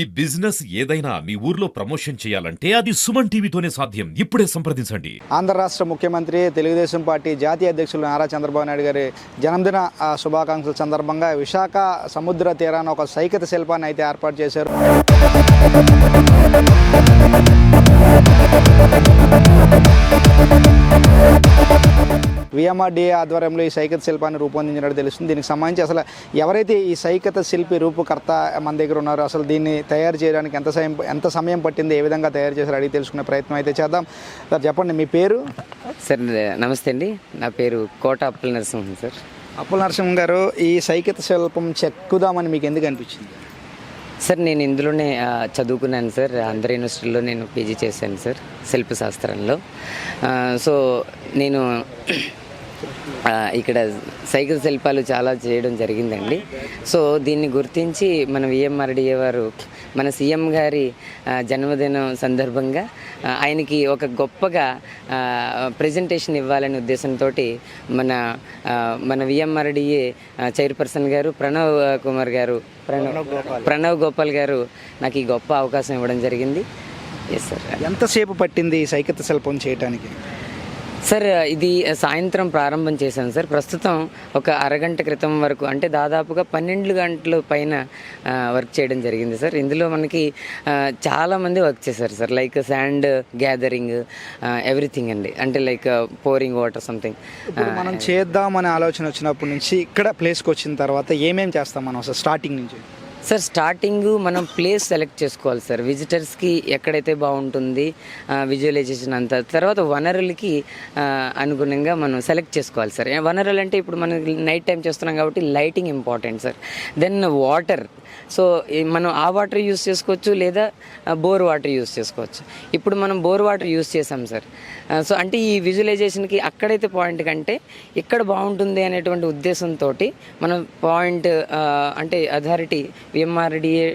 ఈ బిజినెస్ ఏదైనా మీ ఊర్లో ప్రమోషన్ చేయాలంటే అది సుమన్ టీవీతోనే సాధ్యం. ఇప్పుడే సంప్రదించండి. ఆంధ్ర రాష్ట్ర ముఖ్యమంత్రి తెలుగుదేశం పార్టీ జాతీయ అధ్యక్షులు నారా చంద్రబాబు నాయుడు గారి జన్మదిన శుభాకాంక్షల సందర్భంగా విశాఖ సముద్ర తీరాన ఒక సైకత శిల్పాన్ని అయితే ఏర్పాటు చేశారు. విఎంఆర్డీఏ ఆధ్వర్యంలో ఈ సైకత శిల్పాన్ని రూపొందించినట్టు తెలుస్తుంది. దీనికి సంబంధించి అసలు ఎవరైతే ఈ సైకత శిల్పి రూపకర్త మన దగ్గర ఉన్నారో అసలు దీన్ని తయారు చేయడానికి ఎంత సమయం ఎంత సమయం పట్టింది ఏ విధంగా తయారు చేశారో అడిగి తెలుసుకునే ప్రయత్నం అయితే చేద్దాం. సార్ చెప్పండి మీ పేరు? సార్ నమస్తే అండి. నా పేరు కోట అప్పల నరసింహన్ సార్. అప్పుల నరసింహ గారు ఈ సైకత శిల్పం చెక్కుదామని మీకు ఎందుకు అనిపించింది? సార్ నేను ఇందులోనే చదువుకున్నాను సార్. ఆంధ్ర యూనివర్సిటీలో నేను పీజీ చేశాను సార్ శిల్పశాస్త్రంలో సో నేను ఇక్కడ సైకిల్ శిల్పాలు చాలా చేయడం జరిగిందండి. సో దీన్ని గుర్తించి మన విఎంఆర్డిఏ వారు మన సీఎం గారి జన్మదినం సందర్భంగా ఆయనకి ఒక గొప్పగా ప్రజెంటేషన్ ఇవ్వాలనే ఉద్దేశంతో మన మన విఎంఆర్డిఏ చైర్పర్సన్ గారు ప్రణవ్ కుమార్ గారు ప్రణవ్ ప్రణవ్ గోపాల్ గారు నాకు ఈ గొప్ప అవకాశం ఇవ్వడం జరిగింది. ఎస్ సార్ ఎంతసేపు పట్టింది సైకత శిల్పం చేయడానికి సార్ ఇది సాయంత్రం ప్రారంభం చేశాను సార్. ప్రస్తుతం ఒక అరగంట క్రితం వరకు అంటే దాదాపుగా పన్నెండు గంటల పైన వర్క్ చేయడం జరిగింది సార్. ఇందులో మనకి ఆ, చాలా మంది వర్క్ చేశారు sir. Like sand gathering everything అండి. అంటే లైక్ పోరింగ్ వాటర్ సంథింగ్. మనం చేద్దామనే ఆలోచన వచ్చినప్పటి నుంచి ఇక్కడ ప్లేస్కి వచ్చిన తర్వాత ఏమేం చేస్తాం మనం అసలు స్టార్టింగ్ నుంచి? సార్ స్టార్టింగ్ మనం ప్లేస్ సెలెక్ట్ చేసుకోవాలి సార్. విజిటర్స్కి ఎక్కడైతే బాగుంటుంది విజువలైజేషన్ అంతా తర్వాత వనరులకి అనుగుణంగా మనం సెలెక్ట్ చేసుకోవాలి సార్. వనరులు అంటే ఇప్పుడు మనం నైట్ టైం చేస్తున్నాం కాబట్టి lighting important sir. Then water so మనం ఆ వాటర్ యూస్ చేసుకోవచ్చు లేదా బోర్ వాటర్ యూస్ చేసుకోవచ్చు. ఇప్పుడు మనం బోర్ వాటర్ యూస్ చేసాం సార్. సో అంటే ఈ విజువలైజేషన్కి అక్కడైతే పాయింట్ కంటే ఇక్కడ బాగుంటుంది అనేటువంటి ఉద్దేశంతో మనం పాయింట్ అంటే అథారిటీ విఎంఆర్డిఏ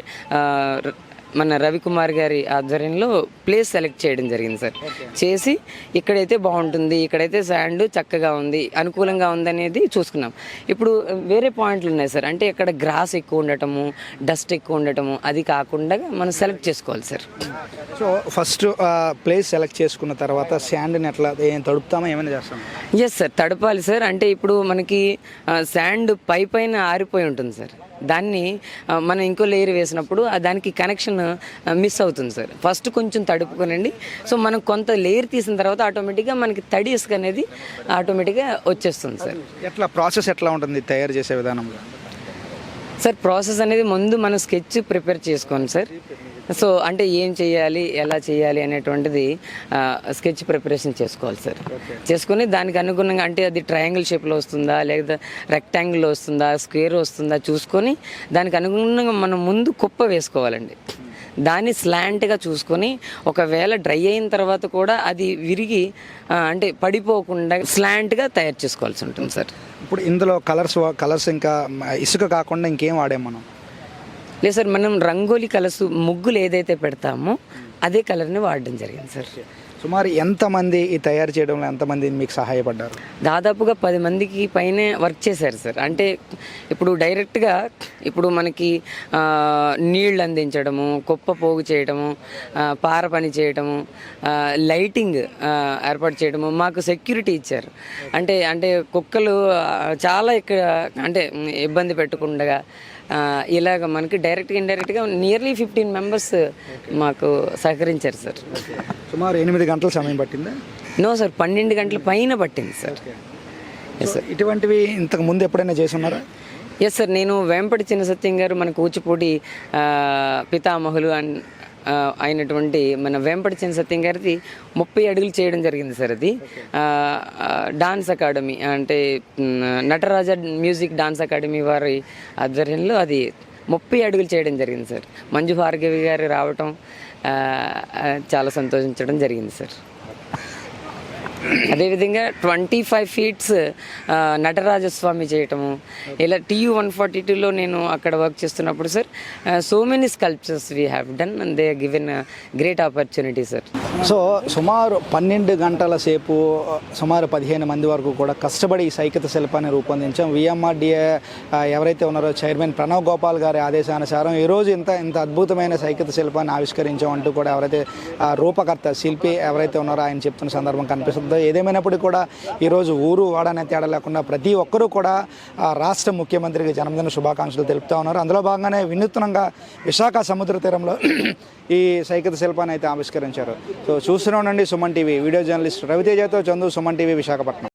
మన రవికుమార్ గారి ఆధ్వర్యంలో ప్లేస్ సెలెక్ట్ చేయడం జరిగింది సార్. చేసి ఇక్కడైతే బాగుంటుంది ఇక్కడైతే శాండ్ చక్కగా ఉంది అనుకూలంగా ఉంది అనేది చూసుకున్నాం. ఇప్పుడు వేరే పాయింట్లు ఉన్నాయి సార్. అంటే ఇక్కడ గ్రాస్ ఎక్కువ ఉండటము డస్ట్ ఎక్కువ ఉండటము అది కాకుండా మనం సెలెక్ట్ చేసుకోవాలి sir. So first place select చేసుకున్న తర్వాత శాండ్ని ఎట్లా ఏం తడుపుతామా ఏమైనా చేస్తాం ఎస్ సార్ తడపాలి సార్ అంటే ఇప్పుడు మనకి శాండ్ పై పైన ఆరిపోయి ఉంటుంది సార్ దాన్ని మనం ఇంకో లేయర్ వేసినప్పుడు దానికి కనెక్షన్ మిస్ అవుతుంది సార్ ఫస్ట్ కొంచెం తడుపుకోనండి. సో మనం కొంత లేయర్ తీసిన తర్వాత ఆటోమేటిక్గా మనకి తడి ఇసుక అనేది ఆటోమేటిక్గా వచ్చేస్తుంది సార్ ఎట్లా ప్రాసెస్ ఎట్లా ఉంటుంది తయారు చేసే విధానంలో? సార్ ప్రాసెస్ అనేది ముందు మనం స్కెచ్ ప్రిపేర్ చేసుకోండి సార్. సో అంటే ఏం చేయాలి ఎలా చేయాలి అనేటువంటిది స్కెచ్ ప్రిపరేషన్ చేసుకోవాలి సార్. చేసుకుని దానికి అనుగుణంగా అంటే అది ట్రయాంగిల్ షేప్లో వస్తుందా లేదా రెక్టాంగిల్ వస్తుందా స్క్వేర్ వస్తుందా చూసుకొని దానికి అనుగుణంగా మనం ముందు కుప్ప వేసుకోవాలండి. దాన్ని స్లాంట్గా చూసుకొని ఒకవేళ డ్రై అయిన తర్వాత కూడా అది విరిగి అంటే పడిపోకుండా స్లాంట్గా తయారు చేసుకోవాల్సి ఉంటుంది సార్. ఇప్పుడు ఇందులో కలర్స్ కలర్స్ ఇంకా ఇసుక కాకుండా ఇంకేం వాడాం మనం? లేదు సార్ మనం రంగోలీ కలర్స్ ముగ్గులు ఏదైతే పెడతామో అదే కలర్ని వాడడం జరిగింది సార్. సుమారు ఎంతమంది ఈ తయారు చేయడంలో ఎంతమంది మీకు సహాయపడ్డారు? దాదాపుగా పది మందికి పైనే వర్క్ చేశారు సార్. అంటే ఇప్పుడు డైరెక్ట్గా ఇప్పుడు మనకి నీళ్ళు అందించడము కుప్ప పోగు చేయడము పార పని చేయడము లైటింగ్ ఏర్పాటు చేయడము మాకు సెక్యూరిటీ ఇచ్చారు. అంటే అంటే కుక్కలు చాలా ఇక్కడ అంటే ఇబ్బంది పెట్టకుండా ఇలాగ మనకి డైరెక్ట్గా ఇండైరెక్ట్గా నియర్లీ ఫిఫ్టీన్ మెంబర్స్ మాకు సహకరించారు సార్ సుమారు ఎనిమిది గంటల సమయం పట్టిందా? నో సార్ పన్నెండు గంటల పైన పట్టింది సార్ ఇటువంటివి ఇంతకు ముందు ఎప్పుడైనా చేసి ఉన్నారా ఎస్ సార్ నేను వేంపటి చిన్న సత్యం గారు మన కూచిపూడి పితామహులు ఆ, అయినటువంటి మన వేంపటి చిన్న సత్యం గారిది ముప్పై అడుగులు చేయడం జరిగింది సార్ అది. డాన్స్ అకాడమీ అంటే నటరాజ మ్యూజిక్ డాన్స్ అకాడమీ వారి ఆధ్వర్యంలో అది ముప్పై అడుగులు చేయడం జరిగింది సార్. మంజు భార్గవి గారు రావటం చాలా సంతోషించడం జరిగింది సార్. అదేవిధంగా ట్వంటీ ఫైవ్ ఫీట్స్ నటరాజస్వామి చేయటము. ఇలా టీయూ వన్ ఫార్టీ టూలో నేను అక్కడ వర్క్ చేస్తున్నప్పుడు sir so many sculptures we have done and they given great opportunity sir. So సుమారు పన్నెండు గంటల సేపు సుమారు పదిహేను మంది వరకు కూడా కష్టపడి ఈ సైకిత శిల్పాన్ని రూపొందించాం. విఎంఆర్డిఏ ఎవరైతే ఉన్నారో చైర్మన్ ప్రణవ్ గోపాల్ గారి ఆదేశానుసారం ఈరోజు ఇంత ఇంత అద్భుతమైన సైకిత శిల్పాన్ని ఆవిష్కరించాం అంటూ కూడా ఎవరైతే రూపకర్త శిల్పి ఎవరైతే ఉన్నారో ఆయన చెప్తున్న సందర్భం కనిపిస్తుంది. ఏదేమైనప్పటికీ కూడా ఈరోజు ఊరు వాడనే తేడా లేకుండా ప్రతి ఒక్కరూ కూడా ఆ, రాష్ట్ర ముఖ్యమంత్రికి జన్మదిన శుభాకాంక్షలు తెలుపుతా ఉన్నారు. అందులో భాగంగానే వినూత్నంగా విశాఖ సముద్ర తీరంలో ఈ సైకత శిల్పాన్ని అయితే ఆవిష్కరించారు. సో చూస్తూనే ఉండండి సుమన్ టీవీ. వీడియో జర్నలిస్ట్ రవితేజతో చందు సుమన్ టీవీ విశాఖపట్నం.